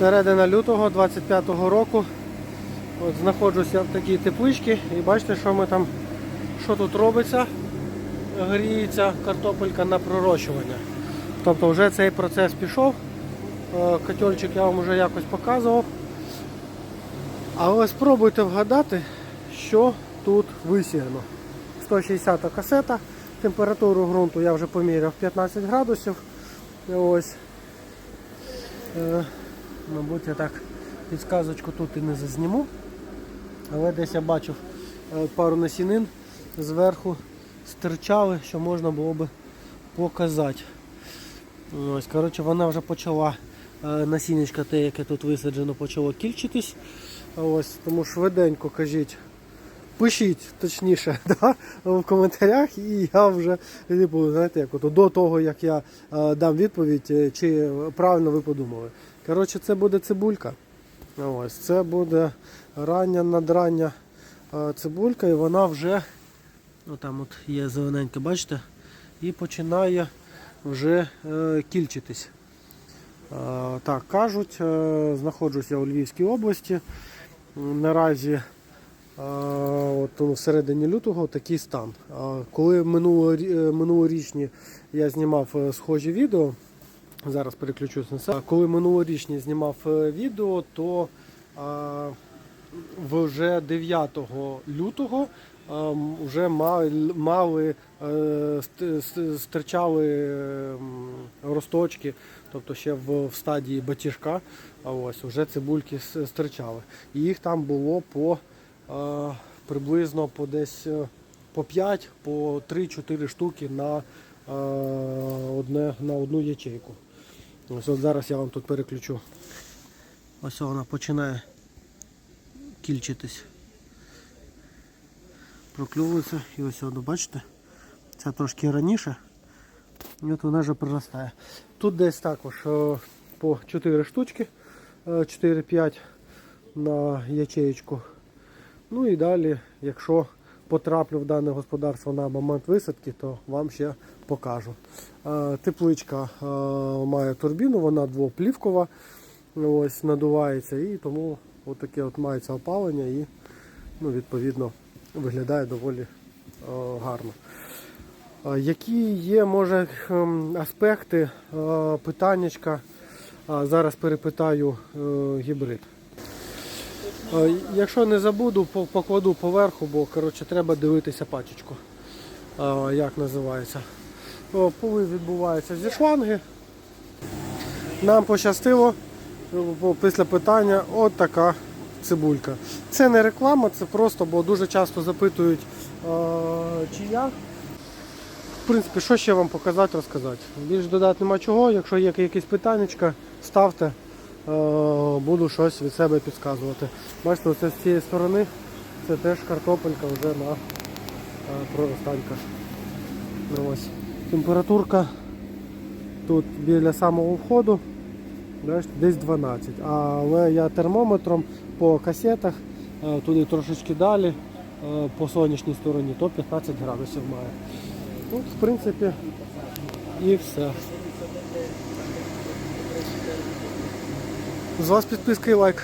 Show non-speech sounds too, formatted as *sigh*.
Середина лютого 25-го року. От знаходжуся в такій тепличці і бачите, що ми там, що тут робиться. Гріється картопелька на пророщування. Тобто вже цей процес пішов. Е, Котельчик я вам вже якось показував. Але спробуйте вгадати, що тут висіяно. 160 касета. Температуру ґрунту я вже поміряв 15 градусів. Ось. Мабуть, я так підсказочку тут і не зазніму. Але десь я бачив е, пару насінин зверху стирчали, що можна було би показати. Ось, коротше, вона вже почала е, насіннячка те, яке тут висаджено, почало кільчитись. Ось, тому швиденько кажіть, пишіть точніше *laughs* да, в коментарях, і я вже типу, знаєте, як от, до того, як я е, дам відповідь, е, чи правильно ви подумали. Коротше, це буде цибулька. Ось, це буде рання надрання е, цибулька, і вона вже, ну от є зелененька, бачите, і починає вже е, кільчитись. Е, так, кажуть, е, знаходжуся у Львівській області. Наразі е, от, ну, в середині лютого такий стан. Е, Коли минулорічні я знімав схожі відео, зараз переключусь на це. Коли минулорічні знімав е, відео, то е, вже 9 лютого ем, вже мали, е, ст- ст- стирчали ем, росточки, тобто ще в, стадії батіжка, ось вже цибульки стирчали. І їх там було по приблизно по десь по 5, по 3-4 штуки на, одне, на одну ячейку. Ось от зараз я вам тут переключу. Ось вона починає кільчитись. Прокльовується і ось воно, бачите? Це трошки раніше. І от вона вже приростає. Тут десь також е, по 4 штучки, е, 4-5 на ячеєчку. Ну і далі, якщо потраплю в дане господарство на момент висадки, то вам ще покажу. Е, Тепличка е, має турбіну, вона двоплівкова, ось надувається і тому отаке от мається опалення і ну, відповідно виглядає доволі е, гарно. Які є, може, аспекти питаннячка? Зараз перепитаю гібрид. Якщо не забуду, покладу поверху, бо коротше, треба дивитися пачечку, як називається. Полив відбувається зі шланги. Нам пощастило після питання от така цибулька. Це не реклама, це просто, бо дуже часто запитують, чи я. В принципі, що ще вам показати, розказати. Більш додати нема чого. Якщо є якісь питання, ставте, буду щось від себе підказувати. Бачите, оце з цієї сторони це теж картопелька вже на е, проростаньках. Ну, ось. Температурка тут біля самого входу бачите, десь 12. Але я термометром по касетах, е, туди трошечки далі, е, по сонячній стороні, то 15 градусів має. Ну, в принципі, і все. З вас підписка і лайк.